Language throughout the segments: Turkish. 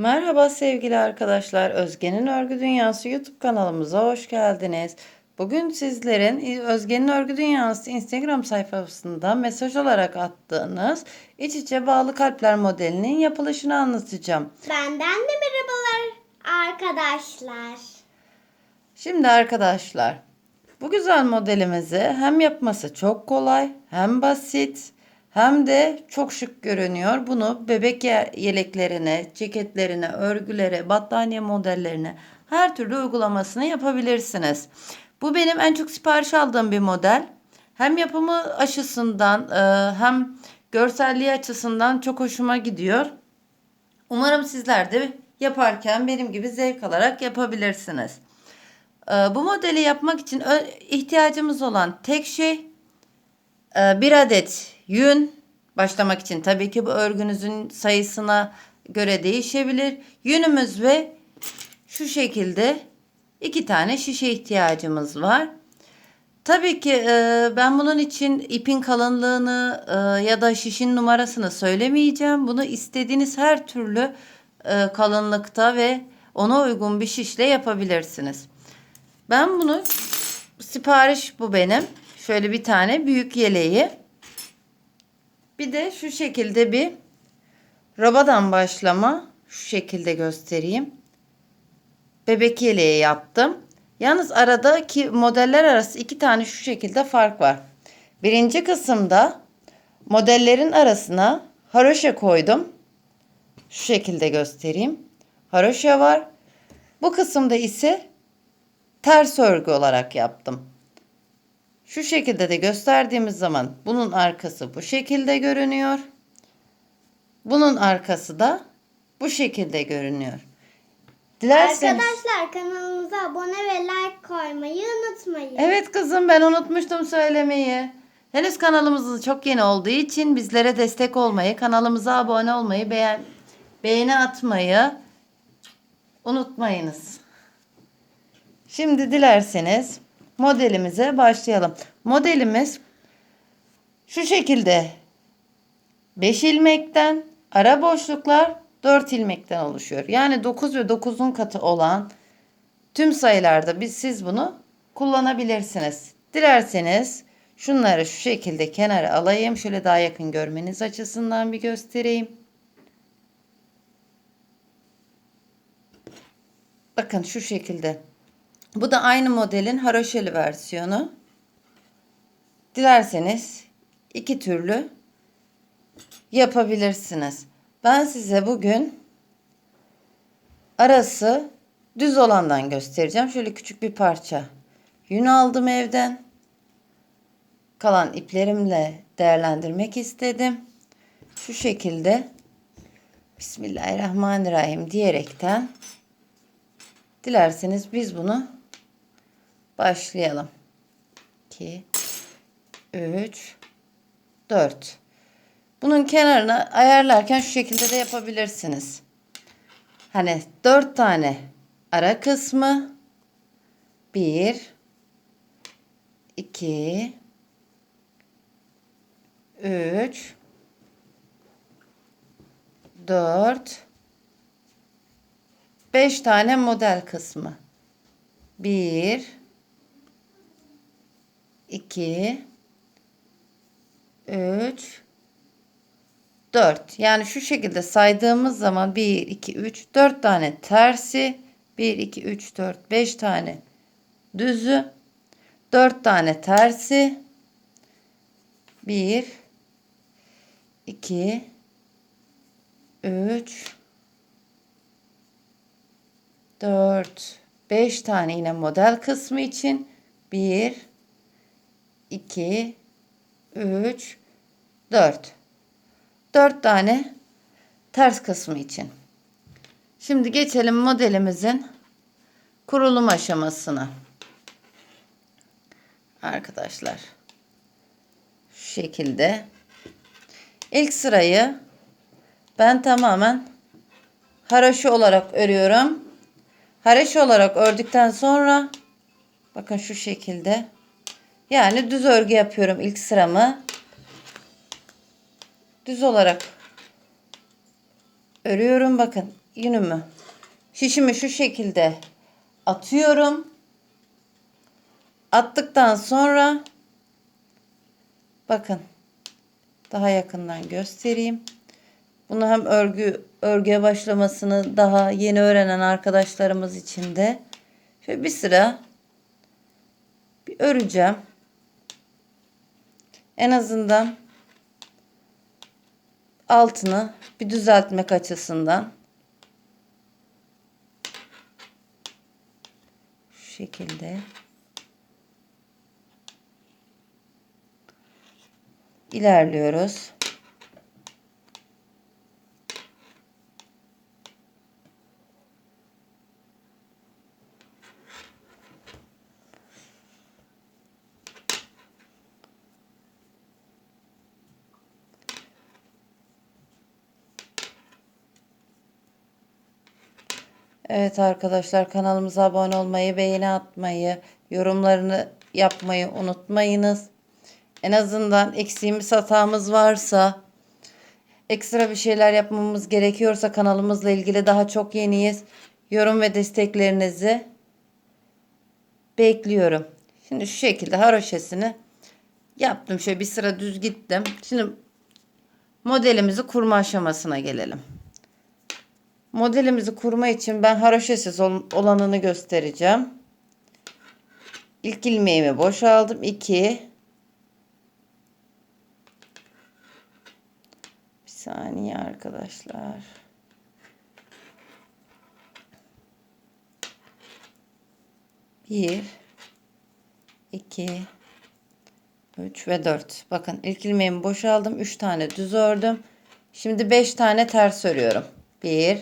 Merhaba sevgili arkadaşlar. Özge'nin Örgü Dünyası YouTube kanalımıza hoş geldiniz. Bugün sizlerin Özge'nin Örgü Dünyası Instagram sayfasında mesaj olarak attığınız iç içe bağlı kalpler modelinin yapılışını anlatacağım. Benden de merhabalar arkadaşlar. Şimdi arkadaşlar bu güzel modelimizi hem yapması çok kolay hem basit hem de çok şık görünüyor. Bunu bebek ye- yeleklerine, ceketlerine, örgülere, battaniye modellerine her türlü uygulamasını yapabilirsiniz. Bu benim en çok sipariş aldığım bir model. Hem yapımı açısından e, hem görselliği açısından çok hoşuma gidiyor. Umarım sizler de yaparken benim gibi zevk alarak yapabilirsiniz. Ee, Bu modeli yapmak için ihtiyacımız olan tek şey e, bir adet yün. Başlamak için tabii ki bu örgünüzün sayısına göre değişebilir. Yünümüz ve şu şekilde iki tane şişe ihtiyacımız var. Tabii ki e, ben bunun için ipin kalınlığını e, ya da şişin numarasını söylemeyeceğim. Bunu istediğiniz her türlü e, kalınlıkta ve ona uygun bir şişle yapabilirsiniz. Ben bunu sipariş bu benim. Şöyle bir tane büyük yeleği. Bir de şu şekilde bir robadan başlama şu şekilde göstereyim. Bebek yeleği yaptım. Yalnız aradaki modeller arası iki tane şu şekilde fark var. Birinci kısımda modellerin arasına haroşa koydum. Şu şekilde göstereyim. Haroşa var. Bu kısımda ise ters örgü olarak yaptım. Şu şekilde de gösterdiğimiz zaman bunun arkası bu şekilde görünüyor. Bunun arkası da bu şekilde görünüyor. Dilerseniz Arkadaşlar kanalımıza abone ve like koymayı unutmayın. Evet kızım ben unutmuştum söylemeyi. Henüz kanalımız çok yeni olduğu için bizlere destek olmayı, kanalımıza abone olmayı, beğen beğeni atmayı unutmayınız. Şimdi dilerseniz modelimize başlayalım. Modelimiz şu şekilde 5 ilmekten, ara boşluklar 4 ilmekten oluşuyor. Yani 9 ve 9'un katı olan Tüm sayılarda biz siz bunu kullanabilirsiniz. Dilerseniz şunları şu şekilde kenara alayım. Şöyle daha yakın görmeniz açısından bir göstereyim. Bakın şu şekilde. Bu da aynı modelin haroşeli versiyonu. Dilerseniz iki türlü yapabilirsiniz. Ben size bugün arası düz olandan göstereceğim. Şöyle küçük bir parça yün aldım evden. Kalan iplerimle değerlendirmek istedim. Şu şekilde Bismillahirrahmanirrahim diyerekten dilerseniz biz bunu başlayalım. 2 3 4 Bunun kenarını ayarlarken şu şekilde de yapabilirsiniz. Hani dört tane ara kısmı. Bir iki üç dört. Beş tane model kısmı. Bir iki üç 4. Yani şu şekilde saydığımız zaman 1, 2, 3, 4 tane tersi. 1, 2, 3, 4, 5 tane düzü. 4 tane tersi. 1, 2, 3, 4, 5 tane yine model kısmı için. 1, 2, 3, 4. 4 tane ters kısmı için. Şimdi geçelim modelimizin kurulum aşamasına. Arkadaşlar şu şekilde ilk sırayı ben tamamen haroşa olarak örüyorum. Haroşa olarak ördükten sonra bakın şu şekilde yani düz örgü yapıyorum ilk sıramı düz olarak örüyorum bakın yünümü şişimi şu şekilde atıyorum. Attıktan sonra bakın daha yakından göstereyim. Bunu hem örgü örgüye başlamasını daha yeni öğrenen arkadaşlarımız için de şöyle bir sıra bir öreceğim. En azından altını bir düzeltmek açısından şu şekilde ilerliyoruz. Evet arkadaşlar kanalımıza abone olmayı, beğeni atmayı, yorumlarını yapmayı unutmayınız. En azından eksiğimiz hatamız varsa, ekstra bir şeyler yapmamız gerekiyorsa kanalımızla ilgili daha çok yeniyiz. Yorum ve desteklerinizi bekliyorum. Şimdi şu şekilde haroşesini yaptım. Şöyle bir sıra düz gittim. Şimdi modelimizi kurma aşamasına gelelim. Modelimizi kurma için ben haroşesiz ol- olanını göstereceğim. İlk ilmeğimi boşaldım. 2 Bir saniye arkadaşlar. Bir, iki, üç ve dört. Bakın ilk ilmeğimi boşaldım. Üç tane düz ördüm. Şimdi beş tane ters örüyorum. Bir,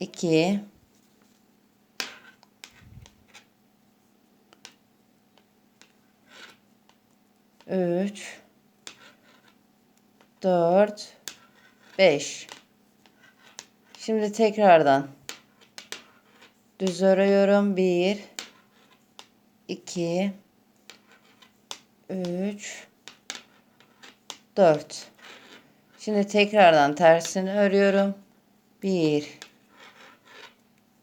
2 3 4 5 Şimdi tekrardan. Düz örüyorum. 1 2 3 4 Şimdi tekrardan tersini örüyorum. 1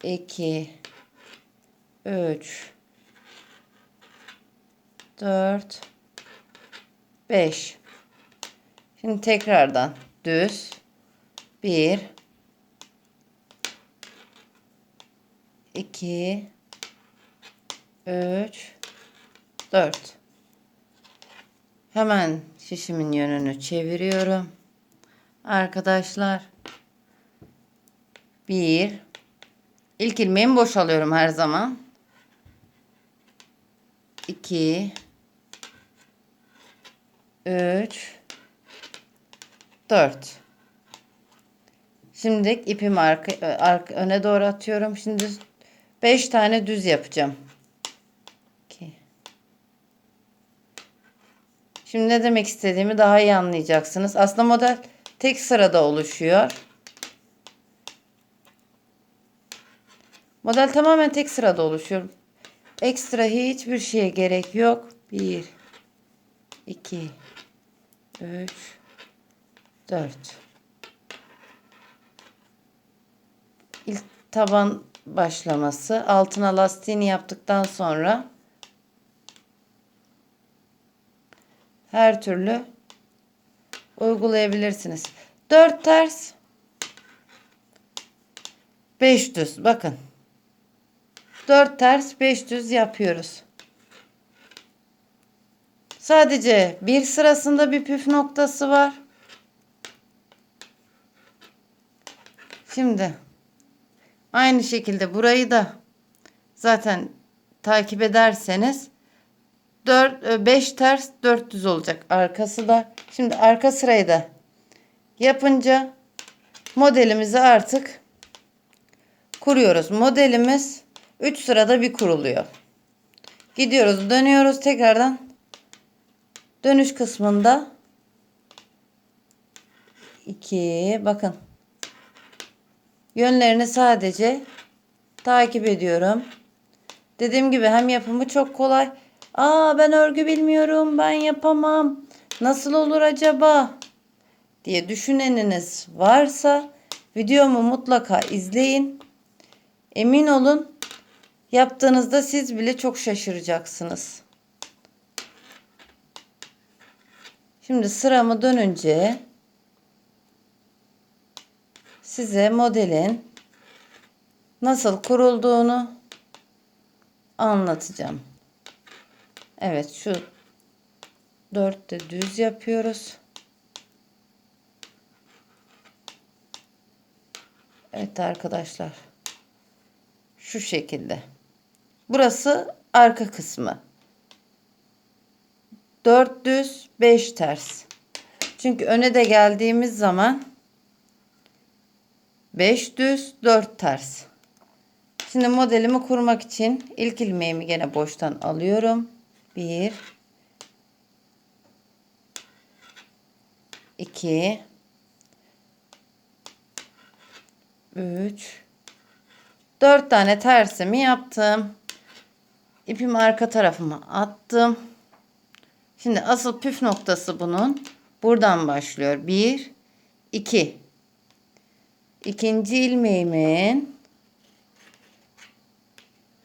2 3 4 5 Şimdi tekrardan düz. 1 2 3 4 Hemen şişimin yönünü çeviriyorum. Arkadaşlar. 1 İlk ilmeğimi boşalıyorum her zaman. 2 3 4 Şimdi ipimi arka, arka öne doğru atıyorum. Şimdi 5 tane düz yapacağım. 2 Şimdi ne demek istediğimi daha iyi anlayacaksınız. Aslında model tek sırada oluşuyor. Model tamamen tek sırada oluşuyor. Ekstra hiçbir şeye gerek yok. 1 2 3 4 İlk taban başlaması. Altına lastiğini yaptıktan sonra her türlü uygulayabilirsiniz. 4 ters 5 düz. Bakın. 4 ters 5 düz yapıyoruz. Sadece bir sırasında bir püf noktası var. Şimdi aynı şekilde burayı da zaten takip ederseniz 4 5 ters 4 düz olacak arkası da. Şimdi arka sırayı da yapınca modelimizi artık kuruyoruz. Modelimiz 3 sırada bir kuruluyor. Gidiyoruz, dönüyoruz tekrardan. Dönüş kısmında 2 bakın. Yönlerini sadece takip ediyorum. Dediğim gibi hem yapımı çok kolay. Aa ben örgü bilmiyorum, ben yapamam. Nasıl olur acaba? diye düşüneniniz varsa Videomu mutlaka izleyin. Emin olun yaptığınızda siz bile çok şaşıracaksınız. Şimdi sıramı dönünce size modelin nasıl kurulduğunu anlatacağım. Evet şu dörtte düz yapıyoruz. Evet arkadaşlar. Şu şekilde. Burası arka kısmı. 4 düz 5 ters. Çünkü öne de geldiğimiz zaman 5 düz 4 ters. Şimdi modelimi kurmak için ilk ilmeğimi gene boştan alıyorum. 1 2 3 4 tane tersimi yaptım. İpimi arka tarafıma attım. Şimdi asıl püf noktası bunun buradan başlıyor. 1 2 İkinci ilmeğimin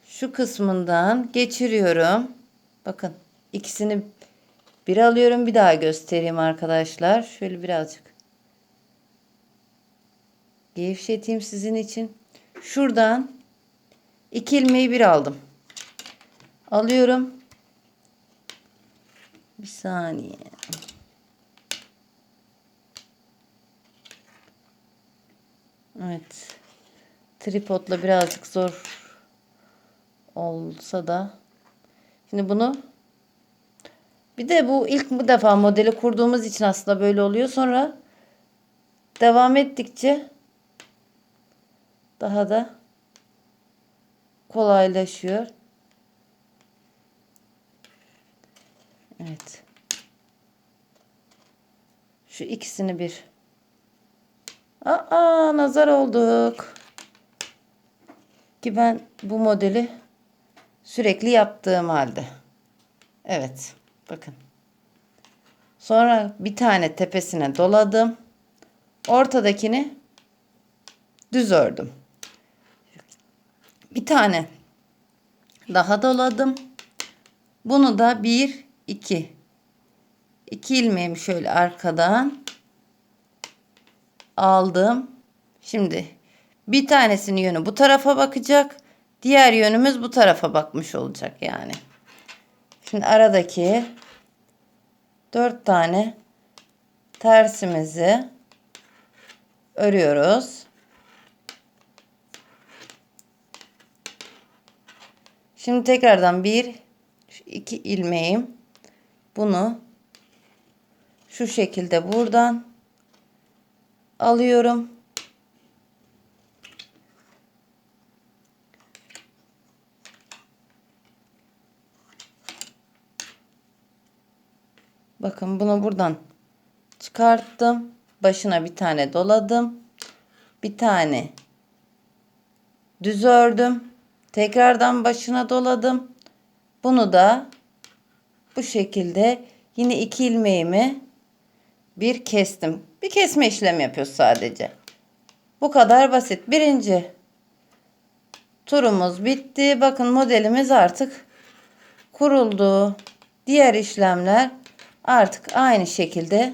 şu kısmından geçiriyorum. Bakın ikisini bir alıyorum bir daha göstereyim arkadaşlar. Şöyle birazcık gevşeteyim sizin için. Şuradan iki ilmeği bir aldım. Alıyorum. Bir saniye. Evet. Tripodla birazcık zor olsa da. Şimdi bunu bir de bu ilk bu defa modeli kurduğumuz için aslında böyle oluyor. Sonra devam ettikçe daha da kolaylaşıyor. Evet. Şu ikisini bir. Aa nazar olduk. Ki ben bu modeli sürekli yaptığım halde. Evet. Bakın. Sonra bir tane tepesine doladım. Ortadakini düz ördüm. Bir tane daha doladım. Bunu da bir, iki. İki ilmeğimi şöyle arkadan aldım. Şimdi bir tanesinin yönü bu tarafa bakacak. Diğer yönümüz bu tarafa bakmış olacak yani. Şimdi aradaki dört tane tersimizi örüyoruz. Şimdi tekrardan bir, iki ilmeğim. Bunu şu şekilde buradan alıyorum. Bakın bunu buradan çıkarttım. Başına bir tane doladım. Bir tane düz ördüm. Tekrardan başına doladım. Bunu da bu şekilde yine iki ilmeğimi bir kestim. Bir kesme işlemi yapıyoruz sadece. Bu kadar basit. Birinci turumuz bitti. Bakın modelimiz artık kuruldu. Diğer işlemler artık aynı şekilde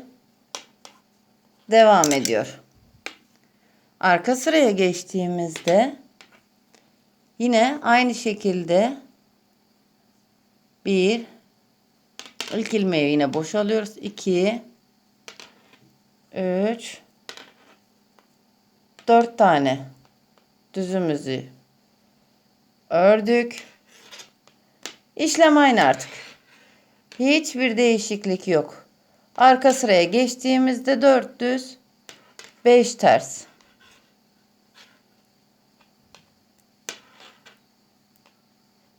devam ediyor. Arka sıraya geçtiğimizde yine aynı şekilde bir ilk ilmeği yine boşalıyoruz. 2 3 4 tane düzümüzü ördük. İşlem aynı artık. Hiçbir değişiklik yok. Arka sıraya geçtiğimizde 4 düz 5 ters.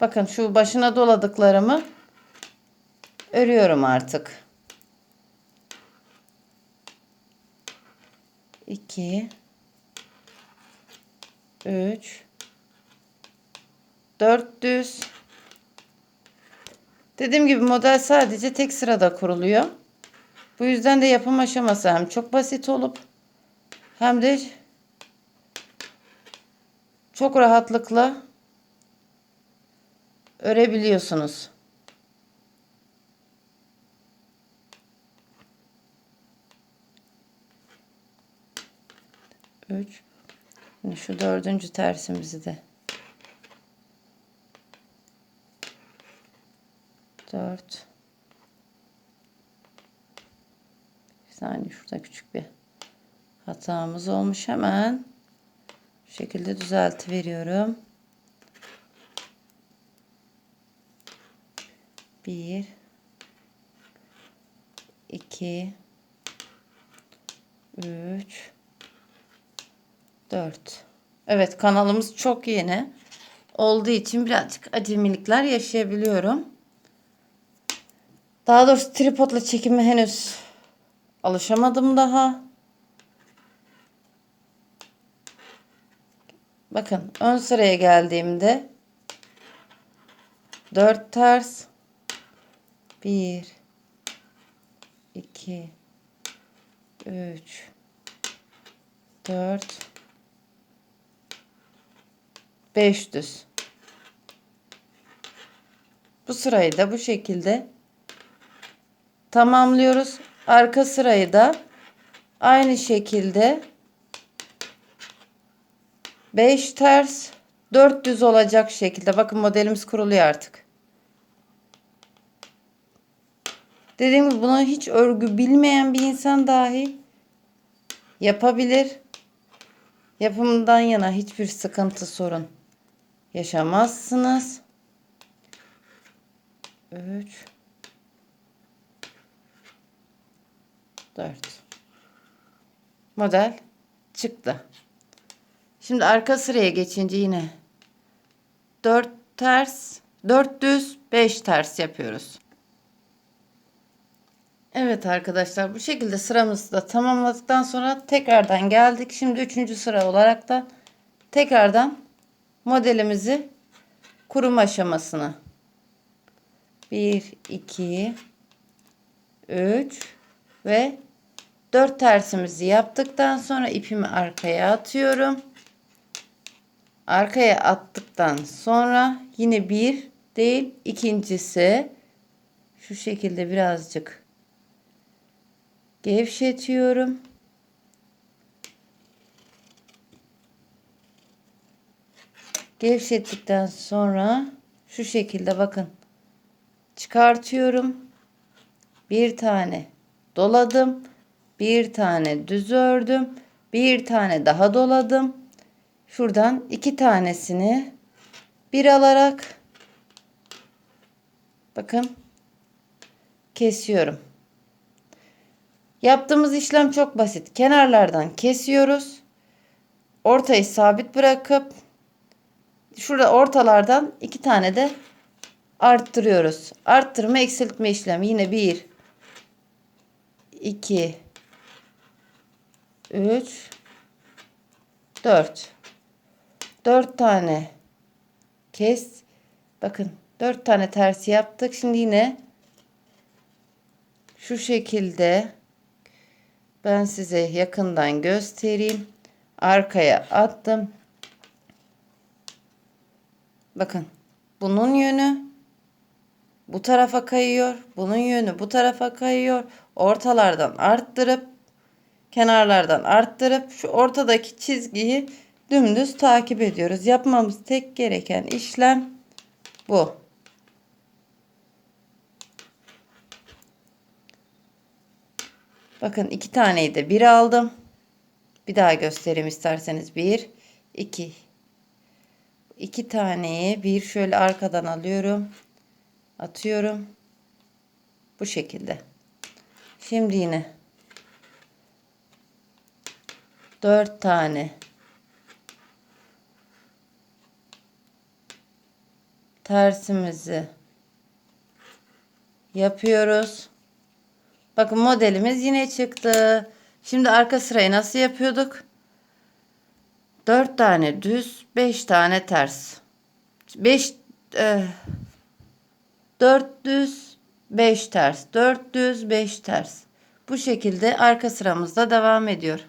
Bakın şu başına doladıklarımı örüyorum artık. 2 3 4 düz Dediğim gibi model sadece tek sırada kuruluyor. Bu yüzden de yapım aşaması hem çok basit olup hem de çok rahatlıkla örebiliyorsunuz. Üç. Şimdi şu dördüncü tersimizi de. Dört. Bir saniye şurada küçük bir hatamız olmuş hemen. Şu şekilde düzelti veriyorum. Bir. iki, Üç. Dört. Evet kanalımız çok yeni. Olduğu için birazcık acemilikler yaşayabiliyorum. Daha doğrusu tripodla çekime henüz alışamadım daha. Bakın ön sıraya geldiğimde 4 ters 1 2 3 4 5 düz. Bu sırayı da bu şekilde tamamlıyoruz. Arka sırayı da aynı şekilde 5 ters 4 düz olacak şekilde. Bakın modelimiz kuruluyor artık. Dediğim gibi bunu hiç örgü bilmeyen bir insan dahi yapabilir. Yapımından yana hiçbir sıkıntı sorun yaşamazsınız. 3 4 Model çıktı. Şimdi arka sıraya geçince yine 4 ters, 4 düz, 5 ters yapıyoruz. Evet arkadaşlar bu şekilde sıramızı da tamamladıktan sonra tekrardan geldik. Şimdi 3. sıra olarak da tekrardan modelimizi kurum aşamasına 1 2 3 ve 4 tersimizi yaptıktan sonra ipimi arkaya atıyorum. Arkaya attıktan sonra yine bir değil ikincisi şu şekilde birazcık gevşetiyorum. Gevşettikten sonra şu şekilde bakın çıkartıyorum. Bir tane doladım. Bir tane düz ördüm. Bir tane daha doladım. Şuradan iki tanesini bir alarak bakın kesiyorum. Yaptığımız işlem çok basit. Kenarlardan kesiyoruz. Ortayı sabit bırakıp şurada ortalardan iki tane de arttırıyoruz. Arttırma eksiltme işlemi yine bir 2 3 4 4 tane kes. Bakın 4 tane tersi yaptık. Şimdi yine şu şekilde ben size yakından göstereyim. Arkaya attım. Bakın bunun yönü bu tarafa kayıyor. Bunun yönü bu tarafa kayıyor. Ortalardan arttırıp kenarlardan arttırıp şu ortadaki çizgiyi dümdüz takip ediyoruz. Yapmamız tek gereken işlem bu. Bakın iki taneyi de bir aldım. Bir daha göstereyim isterseniz. Bir, iki. İki taneyi bir şöyle arkadan alıyorum. Atıyorum. Bu şekilde. Şimdi yine dört tane tersimizi yapıyoruz. Bakın modelimiz yine çıktı. Şimdi arka sırayı nasıl yapıyorduk? 4 tane düz, 5 tane ters. 5 e, 4 düz, 5 ters. 4 düz, 5 ters. Bu şekilde arka sıramızda devam ediyor.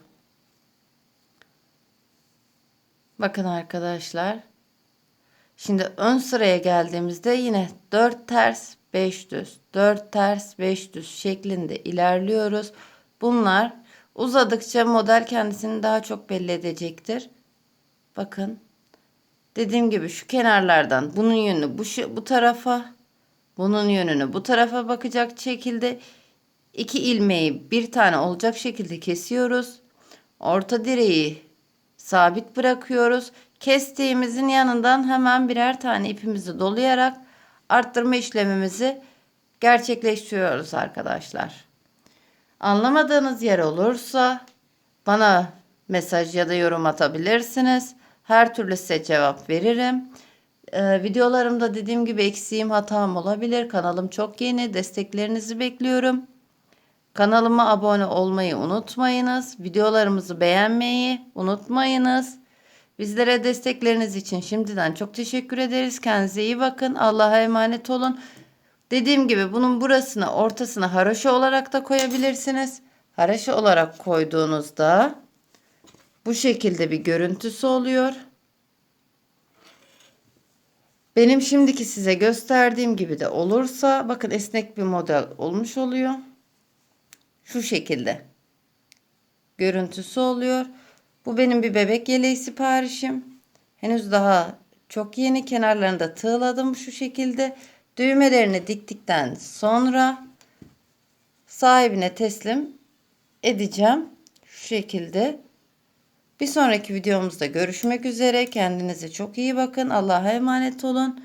Bakın arkadaşlar. Şimdi ön sıraya geldiğimizde yine 4 ters 5 düz 4 ters 5 düz şeklinde ilerliyoruz. Bunlar uzadıkça model kendisini daha çok belli edecektir. Bakın. Dediğim gibi şu kenarlardan bunun yönünü bu, şu- bu tarafa bunun yönünü bu tarafa bakacak şekilde iki ilmeği bir tane olacak şekilde kesiyoruz. Orta direği sabit bırakıyoruz. Kestiğimizin yanından hemen birer tane ipimizi dolayarak arttırma işlemimizi gerçekleştiriyoruz arkadaşlar. Anlamadığınız yer olursa bana mesaj ya da yorum atabilirsiniz. Her türlü size cevap veririm. Ee, videolarımda dediğim gibi eksiğim hatam olabilir. Kanalım çok yeni. Desteklerinizi bekliyorum. Kanalıma abone olmayı unutmayınız. Videolarımızı beğenmeyi unutmayınız. Bizlere destekleriniz için şimdiden çok teşekkür ederiz. Kendinize iyi bakın. Allah'a emanet olun. Dediğim gibi bunun burasına ortasına haraşo olarak da koyabilirsiniz. Haraşo olarak koyduğunuzda bu şekilde bir görüntüsü oluyor. Benim şimdiki size gösterdiğim gibi de olursa bakın esnek bir model olmuş oluyor. Şu şekilde görüntüsü oluyor. Bu benim bir bebek yeleği siparişim. Henüz daha çok yeni kenarlarında tığladım şu şekilde. Düğmelerini diktikten sonra sahibine teslim edeceğim. Şu şekilde. Bir sonraki videomuzda görüşmek üzere. Kendinize çok iyi bakın. Allah'a emanet olun.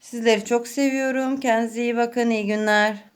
Sizleri çok seviyorum. Kendinize iyi bakın. İyi günler.